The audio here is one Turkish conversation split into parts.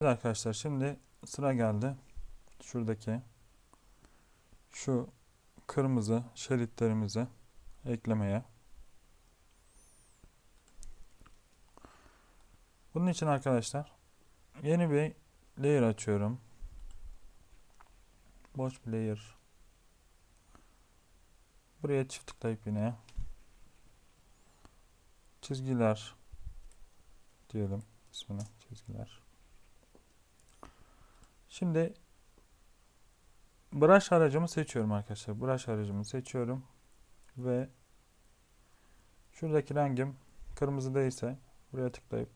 Evet arkadaşlar şimdi sıra geldi. Şuradaki şu kırmızı şeritlerimizi eklemeye. Bunun için arkadaşlar yeni bir layer açıyorum. Boş bir layer. Buraya çift tıklayıp yine çizgiler diyelim ismine çizgiler. Şimdi brush aracımı seçiyorum arkadaşlar. Brush aracımı seçiyorum ve şuradaki rengim kırmızı değilse buraya tıklayıp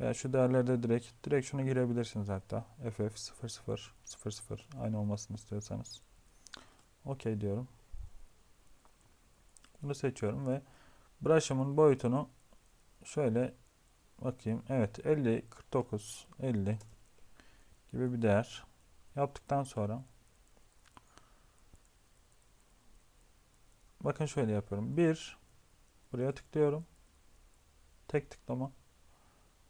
veya şu değerlerde direkt direkt şunu girebilirsiniz hatta ff 00 00 aynı olmasını istiyorsanız. OK diyorum. Bunu seçiyorum ve brush'ımın boyutunu şöyle bakayım. Evet 50 49 50 gibi bir değer yaptıktan sonra bakın şöyle yapıyorum. Bir buraya tıklıyorum. Tek tıklama.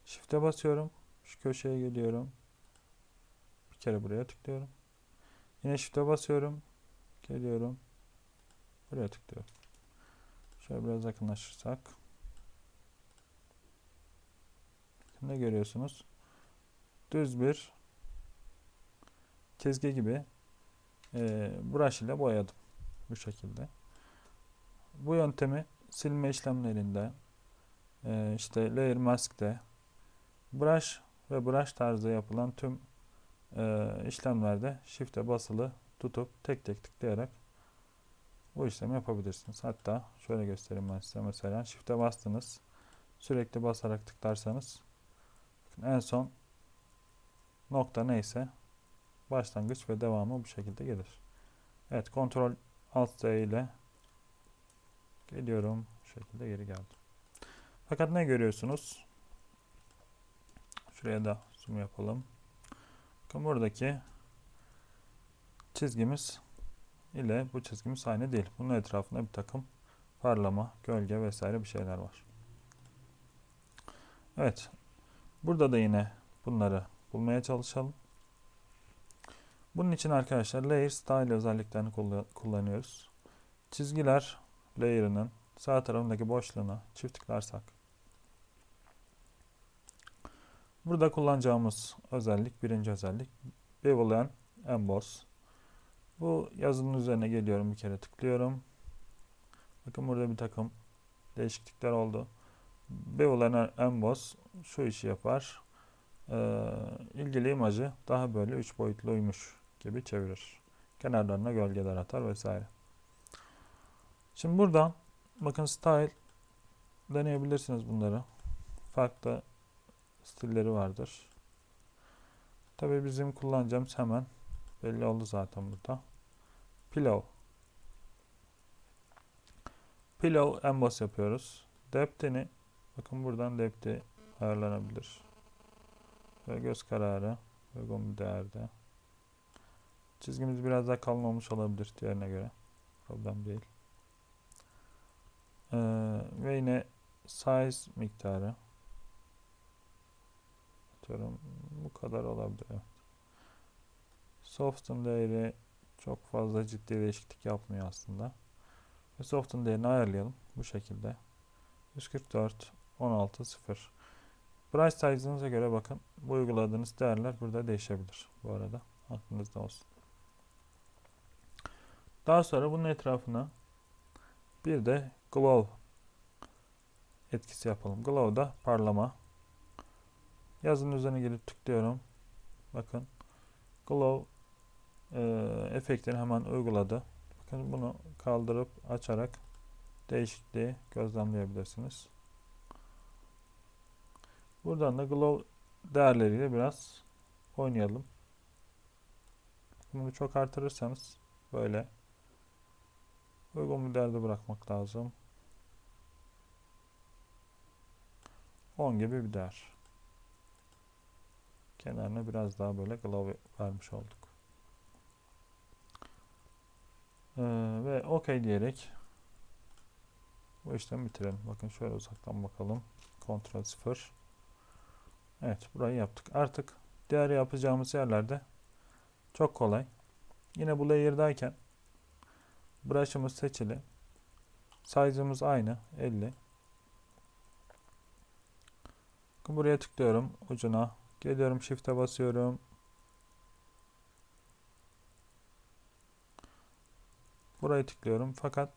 Shift'e basıyorum. Şu köşeye geliyorum. Bir kere buraya tıklıyorum. Yine shift'e basıyorum. Geliyorum. Buraya tıklıyorum. Şöyle biraz yakınlaşırsak. Ne görüyorsunuz? Düz bir çizgi gibi e, brush ile boyadım. Bu şekilde. Bu yöntemi silme işlemlerinde e, işte layer mask'te brush ve brush tarzı yapılan tüm e, işlemlerde shift'e basılı tutup tek tek tıklayarak bu işlemi yapabilirsiniz. Hatta şöyle göstereyim ben size mesela shift'e bastınız sürekli basarak tıklarsanız en son nokta neyse başlangıç ve devamı bu şekilde gelir. Evet kontrol alt Z ile geliyorum. Bu şekilde geri geldim. Fakat ne görüyorsunuz? Şuraya da zoom yapalım. Bakın buradaki çizgimiz ile bu çizgimiz aynı değil. Bunun etrafında bir takım parlama, gölge vesaire bir şeyler var. Evet. Burada da yine bunları bulmaya çalışalım. Bunun için arkadaşlar Layer Style özelliklerini kullanıyoruz. Çizgiler layer'ının sağ tarafındaki boşluğuna çift tıklarsak burada kullanacağımız özellik birinci özellik Bevel and Emboss. Bu yazının üzerine geliyorum bir kere tıklıyorum. Bakın burada bir takım değişiklikler oldu. Bevel and Emboss şu işi yapar. Ee, ilgili imajı daha böyle üç boyutluymuş gibi çevirir. Kenarlarına gölgeler atar vesaire. Şimdi buradan bakın style deneyebilirsiniz bunları. Farklı stilleri vardır. Tabi bizim kullanacağımız hemen belli oldu zaten burada. Pillow. Pillow emboss yapıyoruz. Depth'ini bakın buradan depth'i ayarlanabilir. Ve göz kararı uygun bir değerde. Çizgimiz biraz daha kalın olmuş olabilir diğerine göre. Problem değil. Ee, ve yine size miktarı atıyorum bu kadar olabilir. Evet. Soften değeri çok fazla ciddi değişiklik yapmıyor aslında. Ve soften değerini ayarlayalım bu şekilde. 144 16 0 Price size'ınıza göre bakın bu uyguladığınız değerler burada değişebilir bu arada. Aklınızda olsun. Daha sonra bunun etrafına bir de glow etkisi yapalım. Glow da parlama. Yazın üzerine gelip tıklıyorum. Bakın glow e, efektini hemen uyguladı. Bakın bunu kaldırıp açarak değişikliği gözlemleyebilirsiniz. Buradan da glow değerleriyle biraz oynayalım. Bunu çok artırırsanız böyle uygun bir değerde bırakmak lazım. 10 gibi bir değer. Kenarına biraz daha böyle glow vermiş olduk. Ee, ve OK diyerek bu işlemi bitirelim. Bakın şöyle uzaktan bakalım. Ctrl 0 Evet burayı yaptık. Artık diğer yapacağımız yerlerde çok kolay. Yine bu layer'dayken brush'ımız seçili. Size'ımız aynı 50. Buraya tıklıyorum ucuna. Geliyorum shift'e basıyorum. Burayı tıklıyorum fakat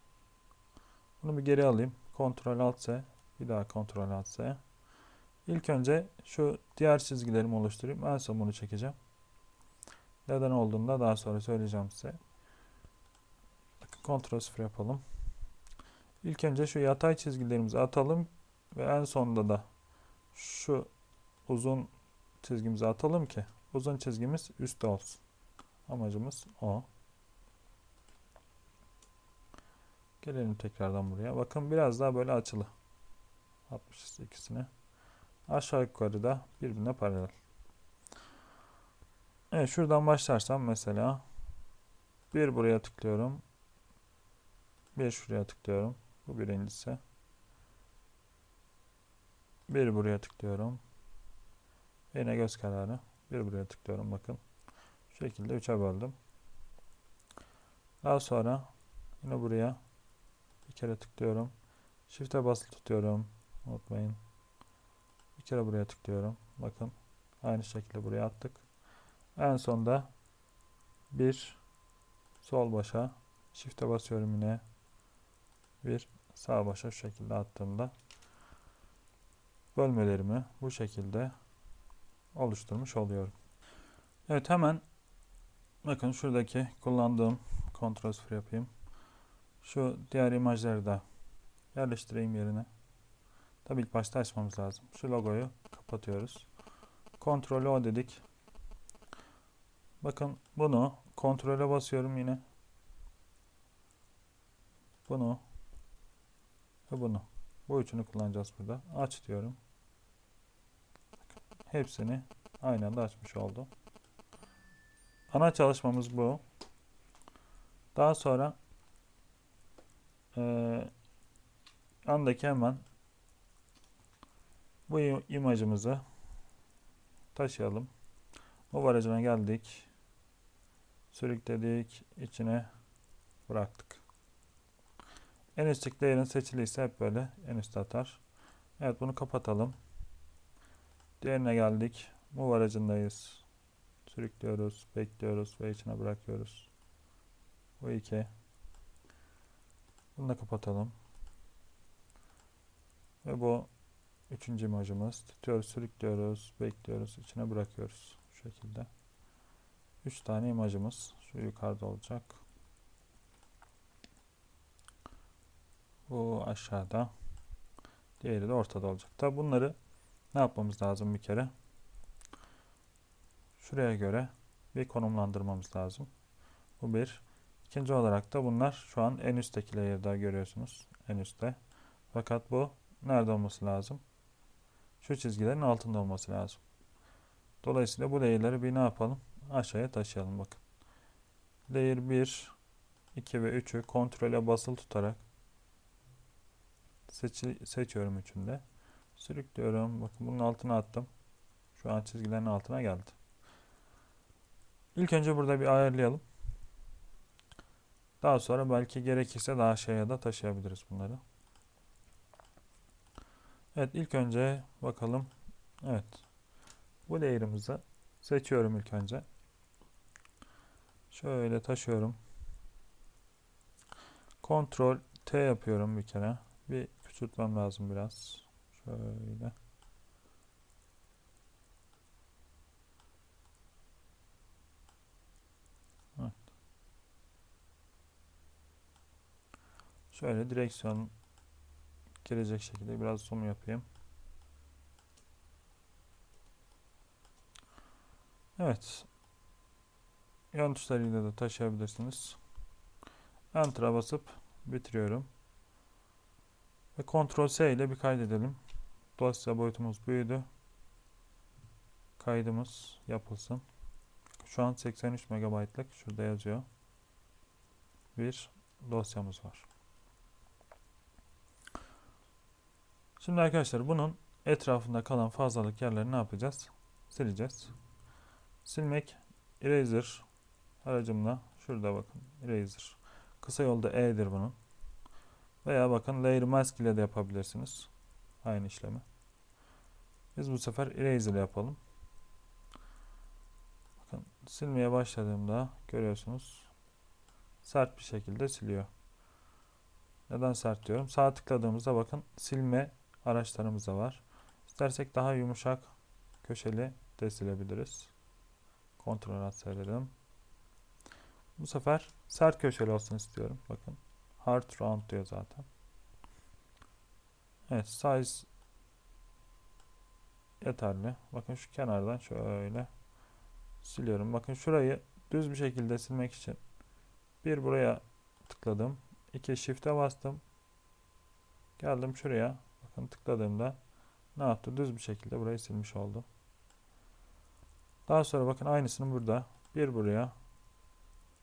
bunu bir geri alayım. Ctrl Alt S. Bir daha Ctrl Alt S. İlk önce şu diğer çizgilerimi oluşturayım. En son bunu çekeceğim. Neden olduğunu da daha sonra söyleyeceğim size. Ctrl 0 yapalım. İlk önce şu yatay çizgilerimizi atalım ve en sonunda da şu uzun çizgimizi atalım ki uzun çizgimiz üstte olsun. Amacımız o. Gelelim tekrardan buraya. Bakın biraz daha böyle açılı. 60 ikisini. Aşağı yukarı da birbirine paralel. Evet şuradan başlarsam mesela bir buraya tıklıyorum. Bir şuraya tıklıyorum. Bu birincisi. Bir buraya tıklıyorum. Yine göz kararı. Bir buraya tıklıyorum bakın. Şu şekilde üçe böldüm. Daha sonra yine buraya bir kere tıklıyorum. Shift'e basılı tutuyorum. Unutmayın. Bir kere buraya tıklıyorum. Bakın. Aynı şekilde buraya attık. En sonda bir sol başa shift'e basıyorum yine. Bir sağ başa şu şekilde attığımda bölmelerimi bu şekilde oluşturmuş oluyorum. Evet hemen bakın şuradaki kullandığım Ctrl 0 yapayım. Şu diğer imajları da yerleştireyim yerine. Tabii ilk başta açmamız lazım. Şu logoyu kapatıyoruz. Ctrl O dedik. Bakın bunu kontrole basıyorum yine. Bunu ve bunu. Bu üçünü kullanacağız burada. Aç diyorum. Hepsini aynı anda açmış oldum. Ana çalışmamız bu. Daha sonra e, andaki hemen bu imajımızı taşıyalım. Bu aracına geldik. Sürükledik. içine bıraktık. En üstteki layer'ın seçiliyse hep böyle en üstte atar. Evet bunu kapatalım. Diğerine geldik. Move aracındayız. Sürüklüyoruz, bekliyoruz ve içine bırakıyoruz. Bu iki. Bunu da kapatalım. Ve bu üçüncü imajımız. Tutuyoruz, sürüklüyoruz, bekliyoruz, içine bırakıyoruz. Şu şekilde. Üç tane imajımız. Şu yukarıda olacak. Bu aşağıda. Diğeri de ortada olacak. Tabi bunları ne yapmamız lazım bir kere? Şuraya göre bir konumlandırmamız lazım. Bu bir. İkinci olarak da bunlar şu an en üstteki layer'da görüyorsunuz. En üstte. Fakat bu nerede olması lazım? Şu çizgilerin altında olması lazım. Dolayısıyla bu layer'ları bir ne yapalım? Aşağıya taşıyalım bakın. Layer 1, 2 ve 3'ü kontrole basılı tutarak seçi, seçiyorum üçünde. Sürüklüyorum. Bakın bunun altına attım. Şu an çizgilerin altına geldi. İlk önce burada bir ayarlayalım. Daha sonra belki gerekirse daha aşağıya da taşıyabiliriz bunları. Evet ilk önce bakalım. Evet. Bu layer'ımızı seçiyorum ilk önce. Şöyle taşıyorum. Ctrl T yapıyorum bir kere. Bir küçültmem lazım biraz. Şöyle. Evet. Şöyle direksiyon gelecek şekilde biraz zoom yapayım. Evet. Yan tuşlarıyla da taşıyabilirsiniz. Enter'a basıp bitiriyorum. Ve Ctrl S ile bir kaydedelim. Dosya boyutumuz büyüdü. Kaydımız yapılsın. Şu an 83 MB'lık şurada yazıyor. Bir dosyamız var. Şimdi arkadaşlar bunun etrafında kalan fazlalık yerlerini ne yapacağız? Sileceğiz. Silmek eraser aracımla şurada bakın eraser. Kısa yolda E'dir bunun. Veya bakın layer mask ile de yapabilirsiniz. Aynı işlemi. Biz bu sefer eraser ile yapalım. Bakın silmeye başladığımda görüyorsunuz sert bir şekilde siliyor. Neden sert diyorum? Sağ tıkladığımızda bakın silme araçlarımız da var. İstersek daha yumuşak köşeli de silebiliriz. Kontrol alt edelim. Bu sefer sert köşeli olsun istiyorum. Bakın hard round diyor zaten. Evet size yeterli. Bakın şu kenardan şöyle siliyorum. Bakın şurayı düz bir şekilde silmek için bir buraya tıkladım. iki shift'e bastım. Geldim şuraya. Bakın tıkladığımda ne yaptı? Düz bir şekilde burayı silmiş oldu. Daha sonra bakın aynısını burada. Bir buraya.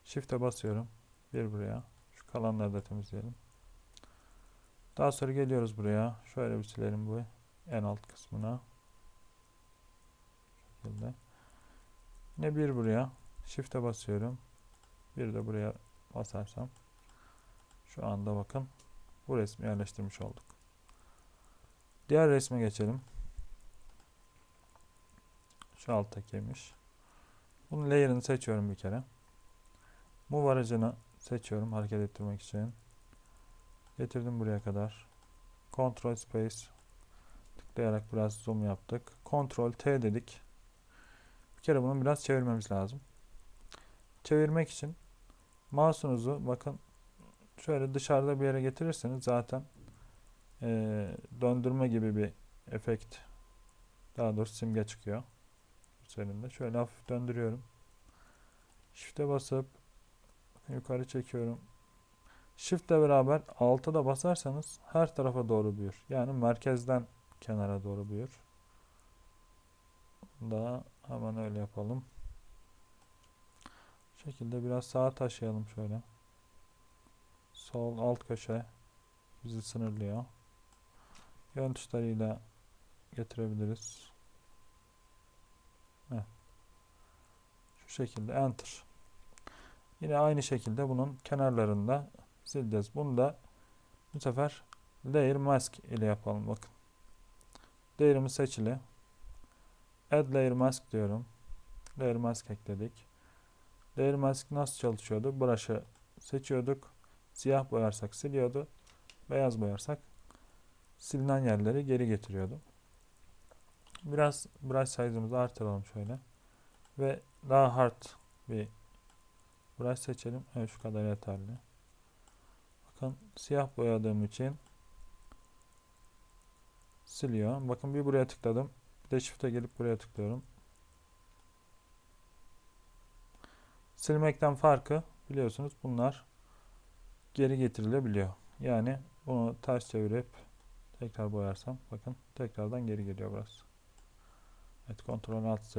Shift'e basıyorum. Bir buraya. Kalanları da temizleyelim. Daha sonra geliyoruz buraya. Şöyle bir silelim bu en alt kısmına. Şu şekilde. Yine bir buraya. Shift'e basıyorum. Bir de buraya basarsam. Şu anda bakın bu resmi yerleştirmiş olduk. Diğer resme geçelim. Şu alttakiymiş. Bunun layer'ını seçiyorum bir kere. Move aracını seçiyorum hareket ettirmek için. Getirdim buraya kadar. Control Space tıklayarak biraz zoom yaptık. Control T dedik. Bir kere bunu biraz çevirmemiz lazım. Çevirmek için mouse'unuzu bakın şöyle dışarıda bir yere getirirseniz zaten e, döndürme gibi bir efekt daha doğrusu simge çıkıyor üzerinde. Şöyle hafif döndürüyorum. Shift'e basıp yukarı çekiyorum. Shift'le beraber alta da basarsanız her tarafa doğru büyür. Yani merkezden kenara doğru büyür. Da hemen öyle yapalım. Bu şekilde biraz sağa taşıyalım şöyle. Sol alt köşe bizi sınırlıyor. Yön tuşlarıyla getirebiliriz. Evet. Şu şekilde enter. Yine aynı şekilde bunun kenarlarında sileceğiz. Bunu da bu sefer layer mask ile yapalım. Bakın. Layer'ımız seçili. Add layer mask diyorum. Layer mask ekledik. Layer mask nasıl çalışıyordu? Brush'ı seçiyorduk. Siyah boyarsak siliyordu. Beyaz boyarsak silinen yerleri geri getiriyordu. Biraz brush size'ımızı artıralım şöyle. Ve daha hard bir brush seçelim. Evet şu kadar yeterli. Bakın siyah boyadığım için siliyor. Bakın bir buraya tıkladım. Bir de shift'e gelip buraya tıklıyorum. Silmekten farkı biliyorsunuz bunlar geri getirilebiliyor. Yani bunu ters çevirip tekrar boyarsam bakın tekrardan geri geliyor burası. Evet kontrol alt Z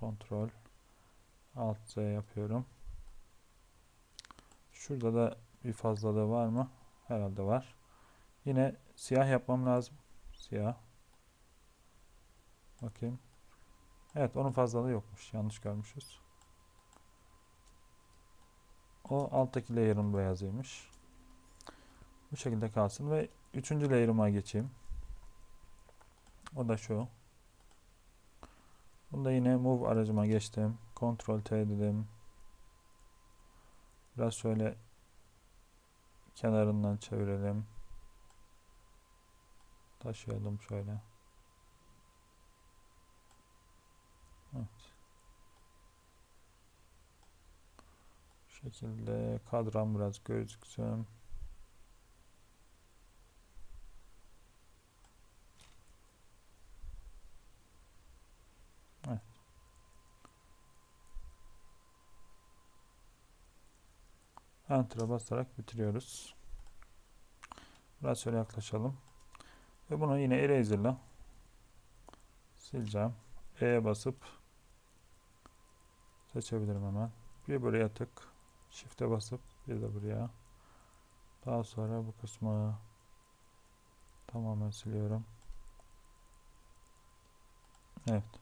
kontrol alt Z yapıyorum. Şurada da bir fazlalığı var mı? Herhalde var. Yine siyah yapmam lazım. Siyah. Bakayım. Evet onun fazlalığı yokmuş. Yanlış görmüşüz. O alttaki layer'ın beyazıymış. Bu şekilde kalsın ve üçüncü layer'ıma geçeyim. O da şu. Bunda yine move aracıma geçtim. Ctrl T dedim. Biraz şöyle kenarından çevirelim. Taşıyalım şöyle. Evet. Şekilde kadran biraz gözüksün. Evet. Enter'a basarak bitiriyoruz. Biraz şöyle yaklaşalım. Ve bunu yine eraser'la sileceğim. E'ye basıp seçebilirim hemen. Bir buraya tık. Shift'e basıp bir de buraya. Daha sonra bu kısmı tamamen siliyorum. Evet.